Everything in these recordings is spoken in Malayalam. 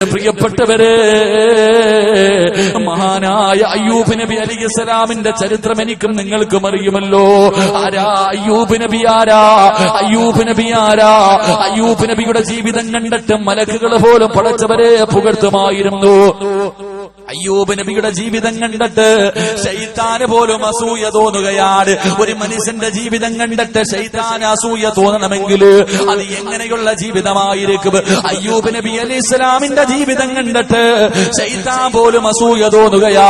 പ്രിയപ്പെട്ടവരെ മഹാനായ അയ്യൂബ് നബി അലി ഇസ്ലാമിന്റെ ചരിത്രം എനിക്കും നിങ്ങൾക്കും അറിയുമല്ലോ. ആരാ അയ്യൂബ് നബി ആരാ? അയ്യൂബ് നബി ആരാ? അയ്യൂബ് നബിയുടെ ജീവിതം കണ്ടിട്ട് മലക്കുകൾ പോലും പടച്ചവരെ പുകഴ്ത്തുമായിരുന്നു. അയ്യൂബ് നബിയുടെ ജീവിതം കണ്ടിട്ട് ശൈത്താന് പോലും അസൂയ തോന്നുകയാണ്. ഒരു മനുഷ്യന്റെ ജീവിതം കണ്ടിട്ട് ശൈത്താൻ അസൂയ തോന്നണമെങ്കിൽ അത് എങ്ങനെയുള്ള ജീവിതമായിരിക്കും? അയ്യൂബ് നബി അലി ഇസ്ലാമിന്റെ ജീവിതം കണ്ടിട്ട് ശൈത്താൻ പോലും അസൂയ തോന്നുകയാ.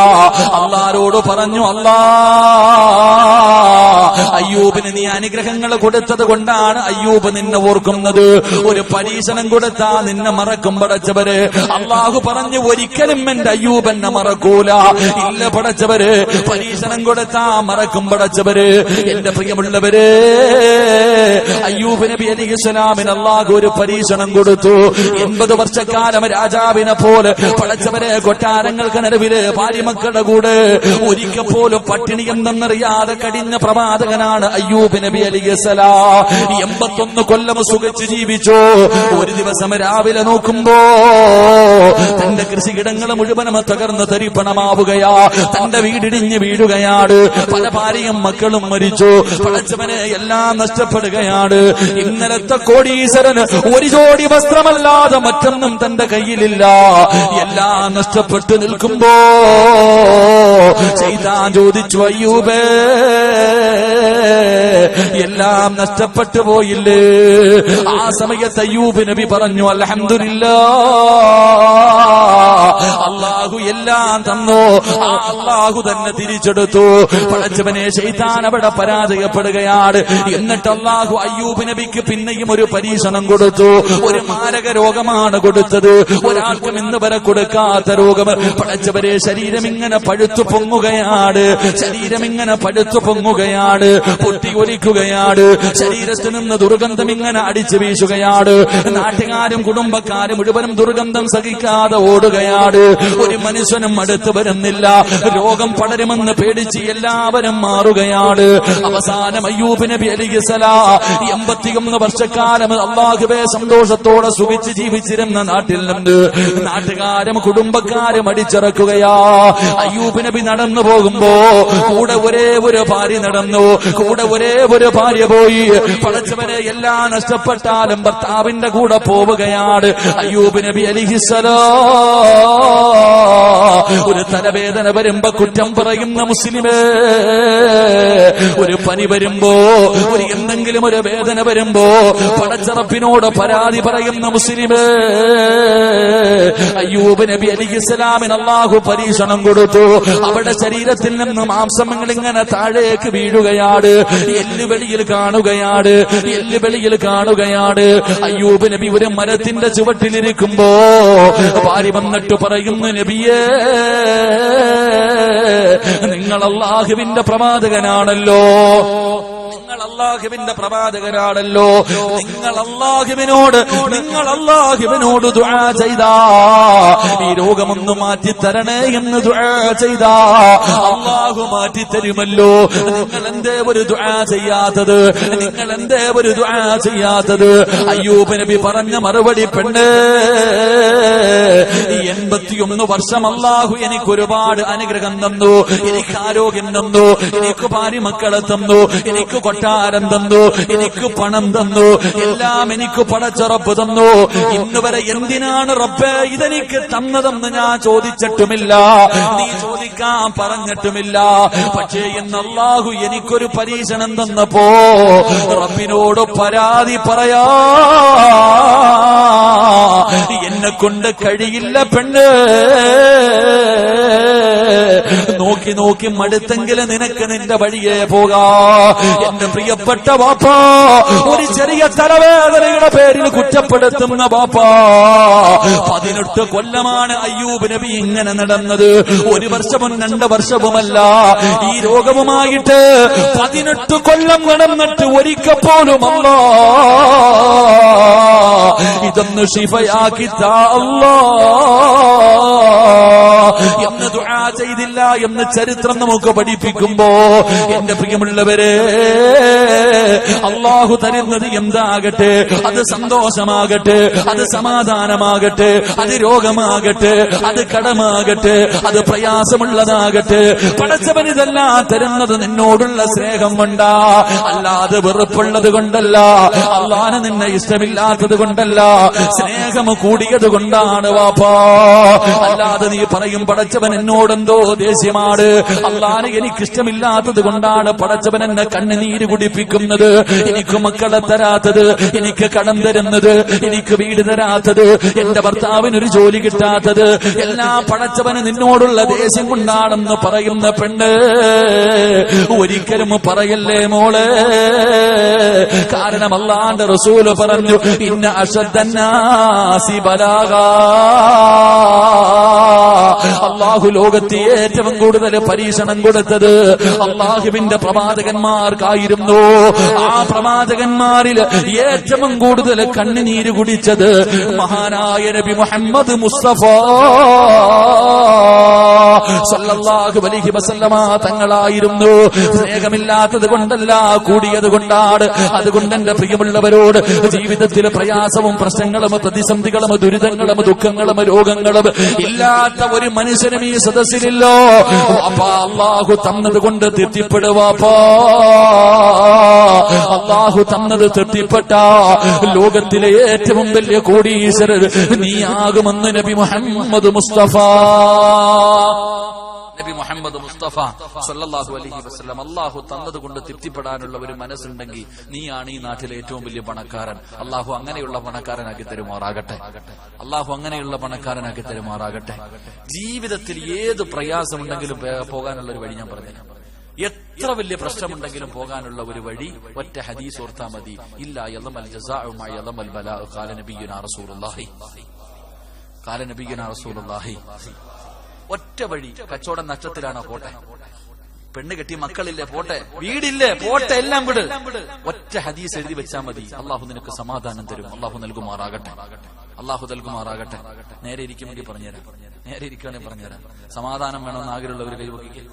അള്ളാരോട് പറഞ്ഞു അല്ലാ അയ്യൂബിന് നീ അനുഗ്രഹങ്ങൾ കൊടുത്തത് കൊണ്ടാണ് അയ്യൂബ് നിന്നെ ഓർക്കുന്നത്. ഒരു പരീക്ഷണം കൊടുത്താ നിന്നെ മറക്കും പടച്ചവര്. അള്ളാഹു പറഞ്ഞു ഒരിക്കലും എന്റെ അയ്യൂബ് ഇല്ല പടച്ചവര് പരീക്ഷണം കൊടുത്താ മറക്കും പടച്ചവര് എന്റെ പ്രിയമുള്ളവര് അയ്യൂബ് നബി അലി ഇസ്ലാമിന് അള്ളാഹു ഒരു പരീക്ഷണം കൊടുത്തു എൺപത് വർഷക്കാലം രാജാവിനെ പോലെ പടച്ചവരെ കൊട്ടാരങ്ങൾക്ക് നിലവിൽ ഭാര്യമക്കളുടെ കൂടെ ഒരിക്കൽ പോലും പട്ടിണി എന്തെന്നറിയാതെ കടിഞ്ഞ പ്രവാചകനാണ് അയ്യൂബ് നബി അലി ഇസ്ലാ എൺപത്തൊന്ന് കൊല്ലം സുഖിച്ച് ജീവിച്ചു ഒരു ദിവസം രാവിലെ നോക്കുമ്പോ തന്റെ കൃഷിയിടങ്ങൾ മുഴുവനും തകർന്ന് തരിപ്പണമാവുകയാ. തന്റെ വീടിടിഞ്ഞ് വീഴുകയാണ് പല ഭാര്യയും മക്കളും മരിച്ചു. പടച്ചവന് എല്ലാം നഷ്ടപ്പെടുകയാണ് ഇന്നലത്തെ കോടീശ്വരന് ഒരു ജോഡി വസ്ത്രമല്ലാതെ മറ്റൊന്നും തന്റെ കയ്യിലില്ല. എല്ലാം നഷ്ടപ്പെട്ടു നിൽക്കുമ്പോ ചെയ്താൻ ചോദിച്ചു അയ്യൂബേ എല്ലാം നഷ്ടപ്പെട്ടു പോയില്ലേ? ആ സമയത്ത് അയ്യൂബ് നബി പറഞ്ഞു അൽഹംദുലില്ലാ. അള്ളാഹു എല്ലാം തന്നു. ആ അള്ളാഹു തന്നെ തിരിച്ചെടുത്തു. പടച്ചവനെ ശൈതാൻ അവിടെ പരാജയപ്പെടുകയാണ്. എന്നിട്ട് അള്ളാഹു അയ്യൂബ് നബിക്ക് പിന്നെയും ഒരു പരീക്ഷണം കൊടുത്തു. ഒരു മാരക രോഗമാണ് കൊടുത്തത്. ഒരാൾക്കും ഇന്ന് വരെ കൊടുക്കാത്ത രോഗം. പടച്ചവരെ ശരീരം ഇങ്ങനെ പഴുത്തു പൊങ്ങുകയാണ്. ശരീരം ഇങ്ങനെ പഴുത്തു പൊങ്ങുകയാണ്. പൊട്ടി ഒലിക്കുകയാണ്. ശരീരത്തിൽ നിന്ന് ദുർഗന്ധം ഇങ്ങനെ അടിച്ചു വീശുകയാണ്. നാട്ടുകാരും കുടുംബക്കാരും മുഴുവനും ദുർഗന്ധം സഹിക്കാതെ ഓടുകയാണ്. ഒരു മനുഷ്യനും അടുത്ത് വരുന്നില്ല. രോഗം പടരുമെന്ന് പേടിച്ച് എല്ലാവരും മാറുകയാണ്. അവസാനം അയ്യൂബ് നബി അലിഗസല എൺപത്തിയൊന്ന് വർഷക്കാലം അള്ളാഹുബെ സന്തോഷത്തോടെ സുഖിച്ച് ജീവിച്ചിരുന്ന നാട്ടിൽ നിന്ന് നാട്ടുകാരും കുടുംബക്കാരും അടിച്ചിറക്കുകയാ. അയ്യൂബ് നബി നടന്നു പോകുമ്പോ കൂടെ ഒരേ ഒരു ഭാര്യ നടന്നു. കൂടെ ഒരേ ഒരു ഭാര്യ പോയി. പഠിച്ചവരെ എല്ലാം നഷ്ടപ്പെട്ടാലും ഭർത്താവിന്റെ കൂടെ പോവുകയാണ് അയ്യൂബ് നബി അലിഹിസലോ ഒരു തലവേദന വരുമ്പോ കുറ്റം പറയുന്ന മുസ്ലിമേ ഒരു പനി വരുമ്പോ ഒരു എന്തെങ്കിലും ഒരു വേദന വരുമ്പോ പടച്ചറപ്പിനോട് പരാതി പറയുന്ന മുസ്ലിമേ അയ്യൂബ് നബി അലി ഇസ്ലാമിന് അള്ളാഹു പരീക്ഷണം കൊടുത്തു. അവിടെ ശരീരത്തിൽ നിന്ന് മാംസങ്ങൾ ഇങ്ങനെ താഴേക്ക് വീഴുകയാണ്. എല്ലുവെളിയിൽ കാണുകയാണ്. എല്ലുവെളിയിൽ കാണുകയാണ്. അയ്യൂബ് നബി ഒരു മരത്തിന്റെ ചുവട്ടിലിരിക്കുമ്പോ ഭാര്യ വന്നിട്ട് പറയുന്നു നബിയേ നിങ്ങൾ അള്ളാഹുവിന്റെ പ്രവാചകനാണല്ലോ. നിങ്ങൾ അള്ളാഹുവിന്റെ പ്രവാചകനാണല്ലോ നിങ്ങൾ അള്ളാഹുവിനോട് നിങ്ങൾ അള്ളാഹുവിനോട് ദുആ ചെയ്താ. ഈ രോഗമൊന്ന് മാറ്റി തരണേ എന്ന് ദുആ ചെയ്താ. അള്ളാഹു മാറ്റി തരുമല്ലോ നിങ്ങൾ എന്തേ ഒരു ദുആ ചെയ്യാത്തത്? നിങ്ങൾ എന്തേ ഒരു ദുആ ചെയ്യാത്തത്? അയ്യൂബ് നബി പറഞ്ഞ മറുപടി പെണ്ണ് എൺപത്തിയൊന്ന് വർഷം അള്ളാഹു എനിക്ക് ഒരുപാട് അനുഗ്രഹം തന്നു. എനിക്ക് ആരോഗ്യം തന്നു. എനിക്ക് ഭാര്യ മക്കളെ തന്നു. എനിക്ക് കൊട്ടാരം തന്നു എനിക്ക് പണം തന്നു എല്ലാം എനിക്ക് പടച്ചുറപ്പ് തന്നു. ഇന്ന് വരെ എന്തിനാണ് റബ്ബേ ഇതെനിക്ക് തന്നതെന്ന് ഞാൻ ചോദിച്ചിട്ടുമില്ല. നീ ചോദിക്കാൻ പറഞ്ഞിട്ടുമില്ല. പക്ഷേ ഇന്ന് എനിക്കൊരു പരീക്ഷണം തന്നപ്പോ റബ്ബിനോട് പരാതി പറയാ എന്നെ കൊണ്ട് കഴിയില്ല പെണ്ണ്. നോക്കി നോക്കി മടുത്തെങ്കിലും നിനക്ക് നിന്റെ വഴിയെ പോകാ. എന്റെ പ്രിയപ്പെട്ട ബാപ്പാ ഒരു ചെറിയ തലവേദനയുടെ പേരിൽ കുറ്റപ്പെടുത്തുന്ന ബാപ്പാ. പതിനെട്ട് കൊല്ലമാണ് അയ്യൂബ് നബി ഇങ്ങനെ നടന്നത്. ഒരു വർഷവും രണ്ട് വർഷവുമല്ല. ഈ രോഗവുമായിട്ട് പതിനെട്ട് കൊല്ലം നടന്നിട്ട് ഒരിക്കൽ പോലും ഇതൊന്ന് ശിഫയാക്കി താ അല്ലാ. എന്ന് ദുആ ചെയ്തില്ല എന്ന് ചരിത്രം നമുക്ക് പഠിപ്പിക്കുമ്പോ എന്റെ പ്രിയമുള്ളവരെ അള്ളാഹു തരുന്നത് എന്താകട്ടെ? അത് സന്തോഷമാകട്ടെ അത് സമാധാനമാകട്ടെ അത് രോഗമാകട്ടെ അത് കടമാകട്ടെ അത് പ്രയാസമുള്ളതാകട്ടെ. പടച്ചവൻ ഇതെല്ലാം തരുന്നത് നിന്നോടുള്ള സ്നേഹം കൊണ്ടാ. അല്ലാതെ വെറുപ്പുള്ളത് കൊണ്ടല്ല അള്ളാന് നിന്നെ ഇഷ്ടമില്ലാത്തത് കൊണ്ടല്ല സ്നേഹം കൂടിയത് കൊണ്ടാണ് വാപ്പാ. അല്ലാതെ നീ പറയും പടച്ചവൻ എന്നോടെന്തോ ദേഷ്യമാണ്. അള്ളാന് എനിക്ക് ഇഷ്ടമില്ലാത്തത് കൊണ്ടാണ് പടച്ചവൻ എന്നെ കണ്ണുനീര് കുടിപ്പിക്കുന്നത്. എനിക്ക് മക്കളെ തരാത്തത് എനിക്ക് കടം തരുന്നത് എനിക്ക് വീട് തരാത്തത് എന്റെ ഭർത്താവിന് ഒരു ജോലി കിട്ടാത്തത്. എല്ലാ പടച്ചവന് നിന്നോടുള്ള ദേഷ്യം കൊണ്ടാണെന്ന് പറയുന്ന പെണ്ണ്. ഒരിക്കലും പറയല്ലേ മോളെ? കാരണം അള്ളാന്റെ റസൂൽ പറഞ്ഞു ഇന്ന അശ്വദ്ധന്നാസി ബലാഗ. അള്ളാഹു ലോകത്തെ ഏറ്റവും കൂടുതൽ പരീക്ഷണം കൊടുത്തത് അള്ളാഹുവിന്റെ പ്രവാചകന്മാർക്കായിരുന്നു. ആ പ്രവാചകന്മാരിൽ ഏറ്റവും കൂടുതൽ കണ്ണുനീര് കുടിച്ചത് മഹാനായ നബി മുഹമ്മദ് മുസ്തഫ. സല്ലല്ലാഹു അലൈഹി വസല്ലമ തങ്ങളായിരുന്നു. സ്നേഹമില്ലാത്തത് കൊണ്ടല്ല കൂടിയത് കൊണ്ടാണ്. അതുകൊണ്ട് എന്റെ പ്രിയമുള്ളവരോട് ജീവിതത്തിൽ പ്രയാസവും പ്രശ്നങ്ങളും പ്രതിസന്ധികളും ദുരിതങ്ങളും ദുഃഖങ്ങളും രോഗങ്ങളും ഇല്ലാത്ത ഒരു മനുഷ്യനും ഈ സദസ്സിലില്ലോ. അള്ളാഹു തന്നത് കൊണ്ട് തൃപ്തിപ്പെടുവാപ്പാ അള്ളാഹു തന്നത് തൃപ്തിപ്പെട്ട ലോകത്തിലെ ഏറ്റവും വലിയ കോടീശ്വരർ നീയാകുമെന്ന് നബി മുഹമ്മദ് മുസ്തഫ. നബി മുഹമ്മദ് മുസ്തഫ സല്ലല്ലാഹു അലൈഹി വസല്ലം അള്ളാഹു തന്നത് കൊണ്ട് തൃപ്തിപ്പെടാനുള്ള ഒരു മനസ്സുണ്ടെങ്കിൽ നീയാണ് ഈ നാട്ടിലെ ഏറ്റവും വലിയ പണക്കാരൻ. അള്ളാഹു അങ്ങനെയുള്ള പണക്കാരനാക്കി തരുമാറാകട്ടെ. അള്ളാഹു അങ്ങനെയുള്ള പണക്കാരനാക്കി തരുമാറാകട്ടെ. ജീവിതത്തിൽ ഏത് പ്രയാസമുണ്ടെങ്കിലും പോകാനുള്ള ഒരു വഴി ഞാൻ പറഞ്ഞു എത്ര വലിയ പ്രശ്നമുണ്ടെങ്കിലും പോകാനുള്ള ഒരു വഴി ഒറ്റ ഹദീസ് ഓർത്താ മതി. ഇല്ല യലമൽ റസൂലുള്ളാഹി. റസൂലുള്ളാഹി. ഒറ്റ വഴി കച്ചവടം നഷ്ടത്തിലാണോ പോട്ടെ? പെണ്ണ് കെട്ടി മക്കളില്ലേ പോട്ടെ? വീടില്ലേ പോട്ടെ എല്ലാം വിട്. ഒറ്റ ഹദീസ് എഴുതി വെച്ചാൽ മതി. അള്ളാഹു നിനക്ക് സമാധാനം തരും. അള്ളാഹു നൽകുമാറാകട്ടെ. അള്ളാഹു നൽകുമാറാകട്ടെ. നേരെ ഇരിക്കുമെങ്കിൽ പറഞ്ഞുതരാം. നേരെ ഇരിക്കുകയാണെങ്കിൽ പറഞ്ഞുതരാം. സമാധാനം വേണമെന്ന് ആഗ്രഹമുള്ളവർ കൈവക്കിക്കേ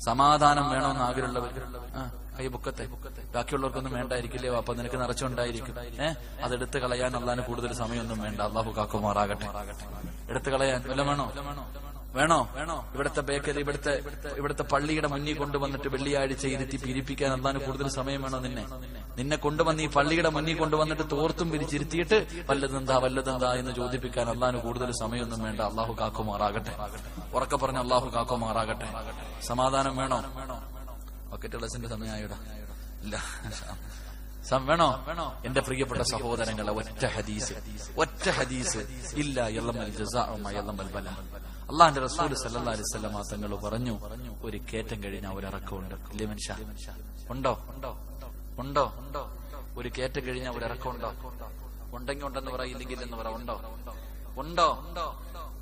സമാധാനം വേണമെന്ന് ആഗ്രഹമുള്ളവർ കൈ പൊക്കത്തെ. ബാക്കിയുള്ളവർക്കൊന്നും വേണ്ടായിരിക്കില്ലേ? അപ്പൊ നിനക്ക് നിറച്ചുണ്ടായിരിക്കും. ഏഹ് അതെടുത്ത് കളയാൻ അള്ളാന് കൂടുതൽ സമയമൊന്നും വേണ്ട. അള്ളാഹു കാക്കുമാറാകട്ടെ. എടുത്ത് കളയാൻ വല്ല വേണോ? വേണോ? വേണോ ഇവിടുത്തെ ബേക്കറി ഇവിടുത്തെ ഇവിടുത്തെ പള്ളിയുടെ മുന്നിൽ കൊണ്ടുവന്നിട്ട് വെള്ളിയാഴ്ച ഇരുത്തി പിരിപ്പിക്കാൻ അള്ളാന് കൂടുതൽ സമയം വേണോ നിന്നെ? നിന്നെ കൊണ്ടുവന്ന് ഈ പള്ളിയുടെ മുന്നിൽ കൊണ്ടുവന്നിട്ട് തോർത്തും പിരിച്ചിരുത്തിയിട്ട് വല്ലതെന്താ വല്ലതെന്താ എന്ന് ചോദിപ്പിക്കാൻ അള്ളാന് കൂടുതൽ സമയമൊന്നും വേണ്ട. അള്ളാഹു കാക്കുമാറാകട്ടെ. ഉറക്കെ പറഞ്ഞ അള്ളാഹു കാക്കുമാറാകട്ടെ. സമാധാനം വേണോ? ബക്കറ്റ് ഗ്ലാസിന്റെ സമയമായിടാ. ഇല്ല. വേണോ? എന്റെ പ്രിയപ്പെട്ട സഹോദരങ്ങളെ ഒറ്റ ഹദീസ്. ഒറ്റ ഹദീസ്. ഇല്ല യല്ലമൽ ബല. അള്ളാന്റെ റസൂൽ അലൈഹി വസല്ലമ തങ്ങൾ പറഞ്ഞു ഒരു കേറ്റം കഴിഞ്ഞാൽ ഒരു ഇറക്കമുണ്ട്. ഇല്ലേ മനുഷ്യ? ഉണ്ടോ? ഉണ്ടോ? ഉണ്ടോ ഒരു കേറ്റം കഴിഞ്ഞാൽ ഒരു ഇറക്കമുണ്ടോ? ഉണ്ടെങ്കിൽ ഉണ്ടെന്ന് പറ ഇല്ലെങ്കിൽ എന്ന് പറ ഉണ്ടോ? ഉണ്ടോ?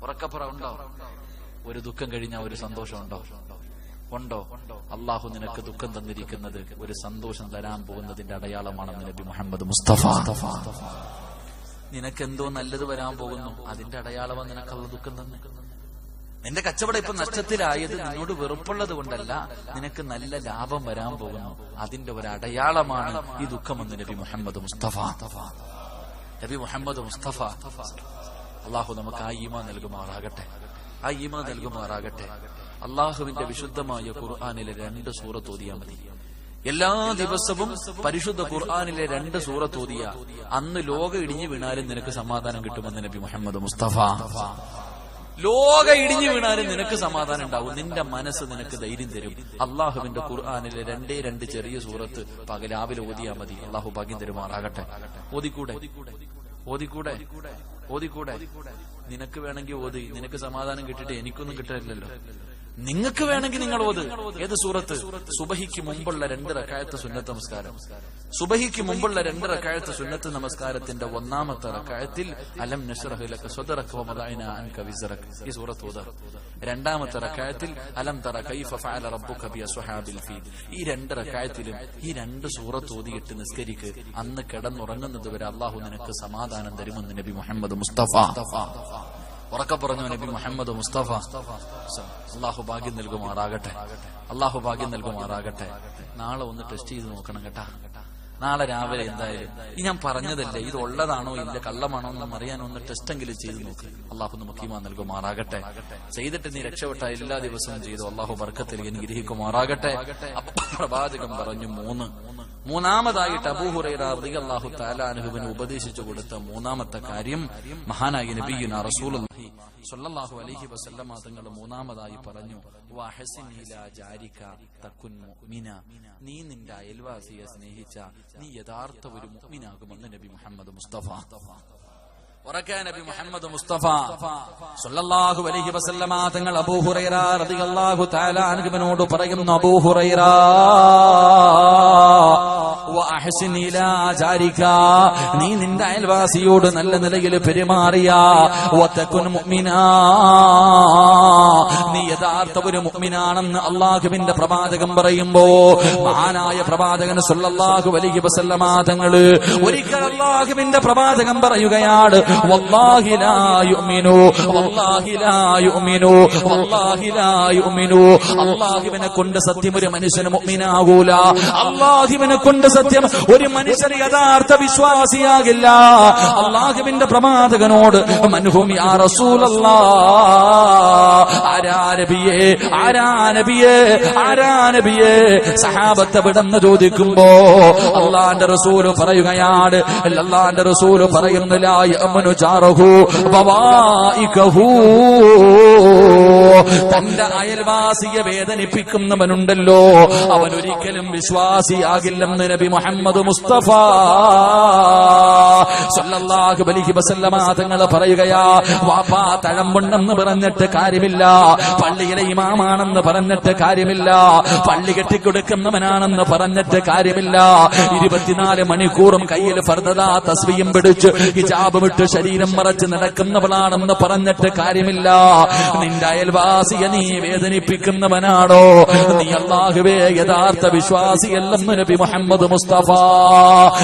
ഉറക്കപ്പുറ ഉണ്ടോ? ഒരു ദുഃഖം കഴിഞ്ഞാൽ ഒരു സന്തോഷം ഉണ്ടോ ഉണ്ടോ അള്ളാഹു നിനക്ക് ദുഃഖം തന്നിരിക്കുന്നത് ഒരു സന്തോഷം തരാൻ പോകുന്നതിന്റെ അടയാളമാണെന്ന് നബി മുഹമ്മദ് മുസ്തഫ. നിനക്ക് എന്തോ നല്ലത് വരാൻ പോകുന്നു. അതിന്റെ അടയാളമാണ് നിനക്കുള്ള ദുഃഖം തന്നെ. നിന്റെ കച്ചവടം ഇപ്പൊ നഷ്ടത്തിലായത് നിന്നോട് വെറുപ്പുള്ളത് കൊണ്ടല്ല നിനക്ക് നല്ല ലാഭം വരാൻ പോകുന്നു. അതിന്റെ ഒരു അടയാളമാണ് ഈ ദുഃഖമെന്ന് നബി മുഹമ്മദ് മുസ്തഫ. നബി മുഹമ്മദ് മുസ്തഫ അള്ളാഹു നമുക്ക് ആ ഈമ നൽകുമാറാകട്ടെ. ആ ഈമ നൽകുമാറാകട്ടെ. അള്ളാഹുവിന്റെ വിശുദ്ധമായ ഖുർആാനിലെ രണ്ട് സൂറത്ത് ഓതിയാൽ മതി. എല്ലാ ദിവസവും പരിശുദ്ധ ഖുർആാനിലെ രണ്ട് സൂറത്ത് ഓതിയ. അന്ന് ലോക ഇടിഞ്ഞു വീണാലും നിനക്ക് സമാധാനം കിട്ടുമെന്ന് നബി മുഹമ്മദ് മുസ്തഫ. ലോക ഇടിഞ്ഞു വീണാലും നിനക്ക് സമാധാനം ഉണ്ടാവും. നിന്റെ മനസ്സ് നിനക്ക് ധൈര്യം തരും. അള്ളാഹുവിന്റെ ഖുർആാനിലെ രണ്ടേ രണ്ട് ചെറിയ സൂറത്ത് പകലാവിലെ ഓതിയാ മതി. അള്ളാഹു ഭാഗ്യം തരുമാറാകട്ടെ. ഓതിക്കൂടെ? ഓതിക്കൂടെ? ഓതിക്കൂടെ? നിനക്ക് വേണമെങ്കിൽ ഓതി. നിനക്ക് സമാധാനം കിട്ടിയിട്ട് എനിക്കൊന്നും കിട്ടില്ലല്ലോ നിങ്ങൾക്ക് വേണമെങ്കിൽ നിങ്ങൾ ഓത്. ഏത് സൂറത്ത്? സുബഹിക്ക് മുമ്പുള്ള രണ്ട് റക്കായത്ത് സുന്നത്ത് നമസ്കാരം. സുബഹിക്ക് മുമ്പുള്ള രണ്ട് റക്കായത്ത് സുന്നത്ത് നമസ്കാരത്തിന്റെ ഒന്നാമത്തെ റക്കായത്തിൽ അലം നസ്റഹ് ലക സ്വദറക വമദഅന അൻക വിസ്റക. ഈ സൂറത്ത് ഓതാ. രണ്ടാമത്തെ റക്കായത്തിൽ അലം തറ കൈഫ ഫഅല റബ്ബുക ബി അസ്ഹാബിൽ ഫീൽ ഈ രണ്ട് റക്കായത്തിലും ഈ രണ്ട് സൂറത്ത് ഓതിയിട്ട് നിസ്കരിക്ക്. അന്ന് കിടന്നുറങ്ങുന്നത് വരെ അള്ളാഹു നിനക്ക് സമാധാനം തരുമെന്ന് നബി മുഹമ്മദ് മുസ്തഫ. ഉറക്കെ പറഞ്ഞു നബി മുഹമ്മദ് മുസ്തഫ. അള്ളാഹു ഭാഗ്യം നൽകുമാറാകട്ടെ. അള്ളാഹു ഭാഗ്യം നൽകുമാറാകട്ടെ. നാളെ ഒന്ന് ടെസ്റ്റ് ചെയ്ത് നോക്കണം കേട്ടാ. നാളെ രാവിലെ എന്തായാലും. ഈ ഞാൻ പറഞ്ഞതല്ലേ ഇത് ഉള്ളതാണോ ഇല്ല കള്ളമാണോ എന്ന് അറിയാൻ ഒന്ന് ടെസ്റ്റെങ്കിലും ചെയ്ത് നോക്ക്. അള്ളാഹു നമുക്ക് നൽകുമാറാകട്ടെ. ചെയ്തിട്ട് നീ രക്ഷപ്പെട്ട എല്ലാ ദിവസവും ചെയ്തു അള്ളാഹു വർക്കത്തിൽ അനുഗ്രഹിക്കുമാറാകട്ടെ. ഗ്രഹിക്കുമാറാകട്ടെ പ്രവാചകൻ പറഞ്ഞു മൂന്ന്. മൂന്നാമതായിട്ട് അബൂഹുറൈറാഹു താലാനുഹുവിന് ഉപദേശിച്ചു കൊടുത്ത മൂന്നാമത്തെ കാര്യം മഹാനായ നബിയുന റസൂലുള്ളാഹി സ്വല്ലല്ലാഹു അലൈഹി വസല്ലമ തങ്ങൾ മൂന്നാമതായി പറഞ്ഞു നീ നിന്റെ അയൽവാസിയെ സ്നേഹിച്ച നീ യഥാർത്ഥ ഒരു മുഅ്മിനാകുമെന്ന് നബി മുഹമ്മദ് മുസ്തഫ. നബി മുഹമ്മദ് മുസ്തഫ അലൈഹി വസല്ലമ തങ്ങൾ അബൂഹുറൈറ റളിയല്ലാഹു തആല പറയുന്നു അബൂ നീ നിന്റെ അയൽവാസിയോട് നല്ല നിലയിൽ പെരുമാറിയ. നീ യഥാർത്ഥ ഒരു മുഗ്മിനാണെന്ന് അള്ളാഹുവിന്റെ പ്രവാചകൻ പറയുമ്പോ മഹാനായ പ്രവാചകൻ സല്ലല്ലാഹു അലൈഹി വസല്ലമ തങ്ങൾ ഒരിക്കൽ അള്ളാഹുവിന്റെ പ്രവാചകൻ പറയുകയാണ് വല്ലാഹി ലാ യുഅ്മിനു വല്ലാഹി അള്ളാഹുവിനെ കൊണ്ട് സത്യം ഒരു മനുഷ്യന് മുഗ്മിനാകൂല അള്ളാഹുവിനെ കൊണ്ട് സത്യം ഒരു മനുഷ്യന് യഥാർത്ഥ വിശ്വാസിയാകില്ല. അള്ളാഹുവിന്റെ പ്രവാചകനോട് മനുഭൂമി ആ റസൂലല്ലാ ആരാ നബിയേ ആരാ സഹാബത്തെ വിടന്ന് ചോദിക്കുമ്പോ അള്ളാന്റെ റസൂൽ പറയുകയാണ് അള്ളാന്റെ റസൂൽ പറയുന്നില്ല യമനു ചാറഹു ബവായികഹു തന്റെ അയൽവാസിയെ വേദനിപ്പിക്കുന്നവനുണ്ടല്ലോ. അവൻ ഒരിക്കലും വിശ്വാസിയാകില്ലെന്ന് നബി മുഹമ്മദ് മുസ്തഫ. സല്ലല്ലാഹു അലൈഹി വസല്ലമ തങ്ങൾ പറയുകയാ വാപ്പാ തഴമ്പുണ്ടെന്ന് പറഞ്ഞിട്ട് കാര്യമില്ല. പള്ളിയിലെ ഇമാമാണെന്ന് പറഞ്ഞിട്ട് കാര്യമില്ല. പള്ളി കെട്ടിക്കൊടുക്കുന്നവനാണെന്ന് പറഞ്ഞിട്ട് കാര്യമില്ല. ഇരുപത്തിനാല് മണിക്കൂറും കയ്യിൽ ഫർദദാ തസ്വിയും പിടിച്ച് ഹിജാബ് വിട്ട് ശരീരം മറച്ച് നടക്കുന്നവളാണെന്ന് പറഞ്ഞിട്ട് കാര്യമില്ല. നിന്റെ അയൽവാസിയെ നീ വേദനിപ്പിക്കുന്നവനാണോ? നീ അള്ളാഹുവേ യഥാർത്ഥ വിശ്വാസിയല്ലെന്ന് നബി മുഹമ്മദ് മുസ്തഫ